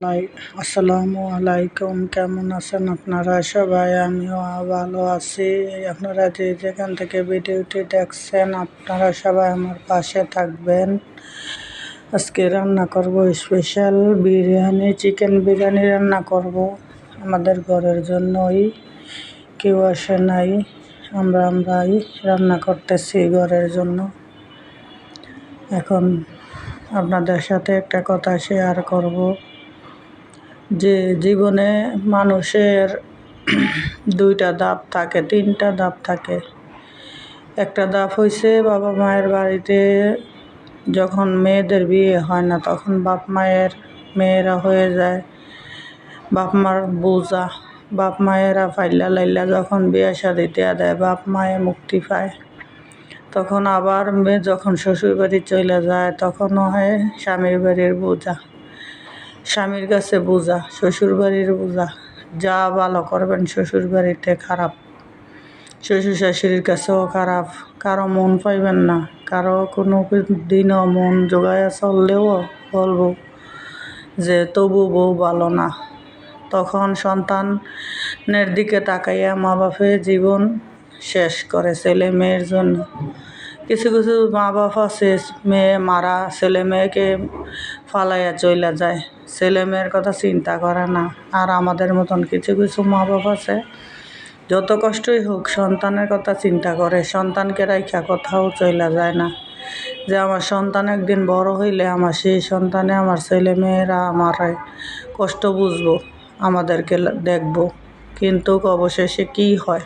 আসসালামু আলাইকুম কেমন আছেন আপনারা? সবাই, আমিও ভালো আছি। আপনারা যে যেখান থেকে ভিডিওটি দেখছেন, আপনারা সবাই আমার পাশে থাকবেন। আজকে রান্না করব স্পেশাল বিরিয়ানি চিকেন বিরিয়ানি রান্না করব। আমাদের ঘরের জন্যই। কেউ আসে নাই। আমরা আমরাই রান্না করতেছি ঘরের জন্য। এখন আপনাদের সাথে একটা কথা শেয়ার করব। যে জীবনে মানুষের দুইটা ধাপ থাকে, তিনটা ধাপ থাকে। একটা ধাপ হইছে বাবা মায়ের বাড়িতে, যখন মেয়েদের বিয়ে হয় না, তখন বাপ মায়ের মেয়েরা হয়ে যায়। বাপ মার বোঝা, বাপ মায়েরা ফাইল্লা লাইল্লা যখন বিয়ে শাদি দেওয়া দেয়, বাপ মায়ে মুক্তি পায়। তখন আবার মেয়ে যখন শ্বশুর বাড়ি চলে যায়, তখনও হয় স্বামীর বাড়ির বোঝা। স্বামীর কাছে বোঝা শ্বশুর বাড়ির বোঝা, যা ভালো করবেন শ্বশুর বাড়িতে খারাপ। শ্বশুর শাশুড়ির কাছেও খারাপ, কারও মন পাইবেন না, কারও কোনো দিনও মন জোগায়া চললেও বলব যে তবু বউ ভালো না। তখন সন্তানের দিকে তাকাইয়া মা বাপে জীবন শেষ করে ছেলে মেয়ের জন্য। কিছু কিছু মা বাপ আছে, মেয়ে, মারা, ছেলে মেয়েকে ফালাইয়া চইলা যায়। ছেলে মেয়ের কথা চিন্তা করে না। আর আমাদের মতন কিছু কিছু মা বাপ আছে, যত কষ্টই হোক সন্তানের কথা চিন্তা করে, সন্তানকে রাইখা কোথাও চইলা যায় না। যে আমার সন্তান একদিন বড় হইলে আমার সেই সন্তানে আমার ছেলে মেয়েরা আমার কষ্ট বুঝব, আমাদেরকে দেখব। কিন্তু অবশেষে কি হয়?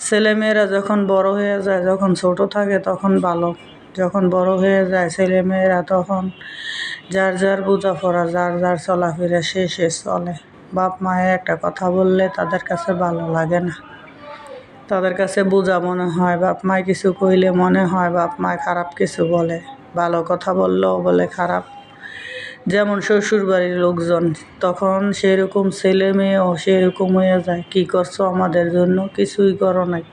ছেলেমেয়েরা যখন বড় হয়ে যায়, যখন ছোট থাকে তখন ভালো। যখন বড় হয়ে যায় ছেলেমেয়েরা তখন যার যার বোঝা বোঝাপড়া, যার যার চলাফেরা সে সে চলে। বাপ মায়ে একটা কথা বললে তাদের কাছে ভালো লাগে না। তাদের কাছে বোঝা মনে হয়, বাপ মায় কিছু কইলে মনে হয়, বাপ মায় খারাপ কিছু বলে। ভালো কথা বললেও বলে খারাপ। যেমন শ্বশুর বাড়ির লোকজন, তখন সেরকম ছেলে মেয়েও সেরকম হয়ে যায়। কী করছ আমাদের জন্য? কিছুই করো নাই।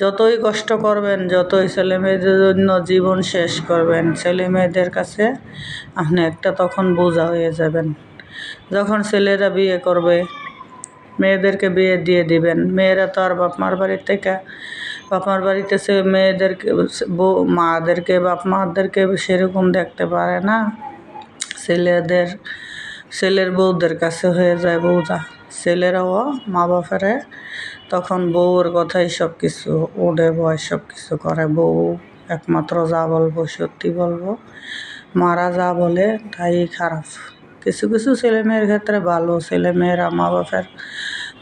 যতই কষ্ট করবেন, যতই ছেলে মেয়েদের জন্য জীবন শেষ করবেন, ছেলে মেয়েদের কাছে আপনি একটা তখন বোঝা হয়ে যাবেন। যখন ছেলেরা বিয়ে করবে, মেয়েদেরকে বিয়ে দিয়ে দিবেন। মেয়েরা তো আর বাপ মার বাড়ির থেকে বাপ মার বাড়িতে সে মেয়েদেরকে মাদেরকে বাপ মাদেরকে সেরকম দেখতে পারে না। ছেলেদের, ছেলের বউদের কাছে হয়ে যায় বউটা ছেলেরাও মা বাপেরে তখন বউর কথাই সব কিছু ওড়ে বয় সব কিছু করে। বউ একমাত্র যা বলব সত্যি বলব। মারা যা বলে তাই খারাপ। কিছু কিছু ছেলে মেয়ের ক্ষেত্রে ভালো। ছেলে মেয়েরা মা বাপের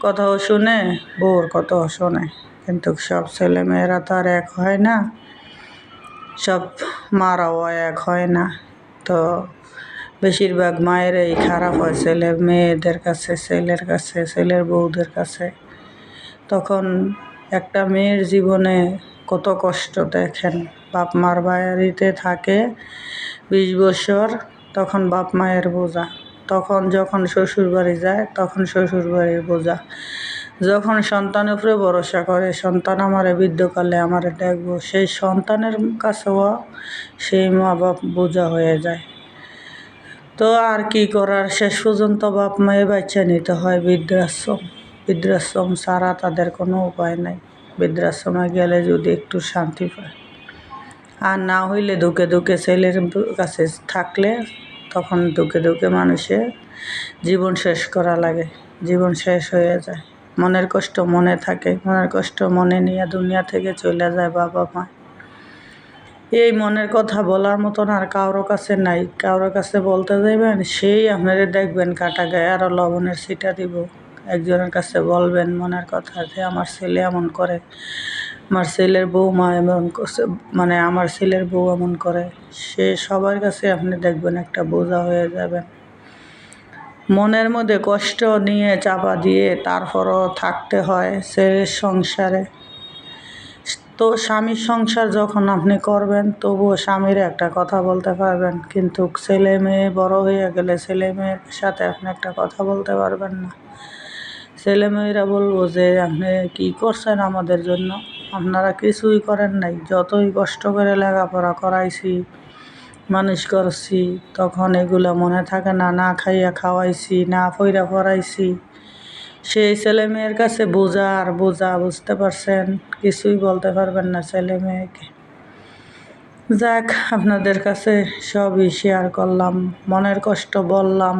কথাও শুনে বউর কথাও শোনে। কিন্তু সব ছেলে মেয়েরা তো আর এক হয় না। সব মারাও এক হয় না। তো বেশিরভাগ মায়েরাই খারাপ হয় ছেলের মেয়েদের কাছে, ছেলের কাছে, ছেলের বউদের কাছে। তখন একটা মেয়ের জীবনে কত কষ্ট দেখেন। বাপ মার বাড়িতে থাকে বিশ বছর, তখন বাপ মায়ের বোঝা। তখন যখন শ্বশুর বাড়ি যায়, তখন শ্বশুর বাড়ির বোঝা। যখন সন্তানের উপরে ভরসা করে, সন্তান আমারে বৃদ্ধকালে আমারে দেখব, সেই সন্তানের কাছেও সেই মা বাপ বোঝা হয়ে যায়। তো আর কি করার? শেষ পর্যন্ত বাপ মায়ে বাচ্চা নিতে হয় বৃদ্ধাশ্রম। বৃদ্ধাশ্রম ছাড়া তাদের কোনো উপায় নাই। বৃদ্ধাশ্রমে গেলে যদি একটু শান্তি পায়। আর না হইলে দুঃখে দুঃখে ছেলের কাছে থাকলে তখন দুঃখে দুঃখে মানুষের জীবন শেষ করা লাগে। জীবন শেষ হয়ে যায়। মনের কষ্ট মনে থাকে। মনের কষ্ট মনে নিয়ে দুনিয়া থেকে চলে যায় বাবা মা। এই মনের কথা বলার মতন আর কারোর কাছে নাই। কারোর কাছে বলতে যাইবেন, সেই আপনাদের দেখবেন কাটা গায়ে আরও লবণের সিটা দিব। একজনের কাছে বলবেন মনের কথা যে, আমার ছেলে এমন করে, আমার ছেলের বউ মা এমন মানে আমার ছেলের বউ এমন করে। সে সবার কাছে আপনি দেখবেন একটা বোঝা হয়ে যাবেন। মনের মধ্যে কষ্ট নিয়ে চাপা দিয়ে তারপরও থাকতে হয় ছেলের সংসারে। তো স্বামীর সংসার যখন আপনি করবেন, তবুও স্বামীর একটা কথা বলতে পারবেন। কিন্তু ছেলে মেয়ে বড় হয়ে গেলে ছেলে মেয়ের সাথে আপনি একটা কথা বলতে পারবেন না। ছেলে মেয়েরা বলব যে, আপনি কী করছেন আমাদের জন্য? আপনারা কিছুই করেন নাই। যতই কষ্ট করে লেখাপড়া করাইছি মানুষ করছি, তখন এগুলো মনে থাকে না। না খাইয়া খাওয়াইছি, না ফইরা পড়াইছি। সেই ছেলে মেয়ের কাছে বোঝা আর বোঝা, বুঝতে পারছেন? কিছুই বলতে পারবেন না ছেলে মেয়েকে। যাক, আপনাদের কাছে সবই শেয়ার করলাম, মনের কষ্ট বললাম।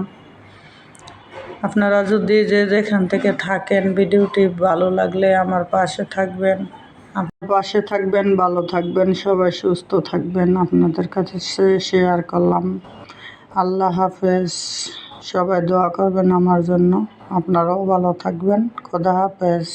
আপনারা যদি যে যেখান থেকে থাকেন, ভিডিওটি ভালো লাগলে আমার পাশে থাকবেন। আমার পাশে থাকবেন, ভালো থাকবেন, সবাই সুস্থ থাকবেন। আপনাদের কাছে শেয়ার করলাম। আল্লাহ হাফেজ। সবাই দোয়া করবেন আমার জন্য। আপনারাও ভালো থাকবেন। খোদা হাফেজ।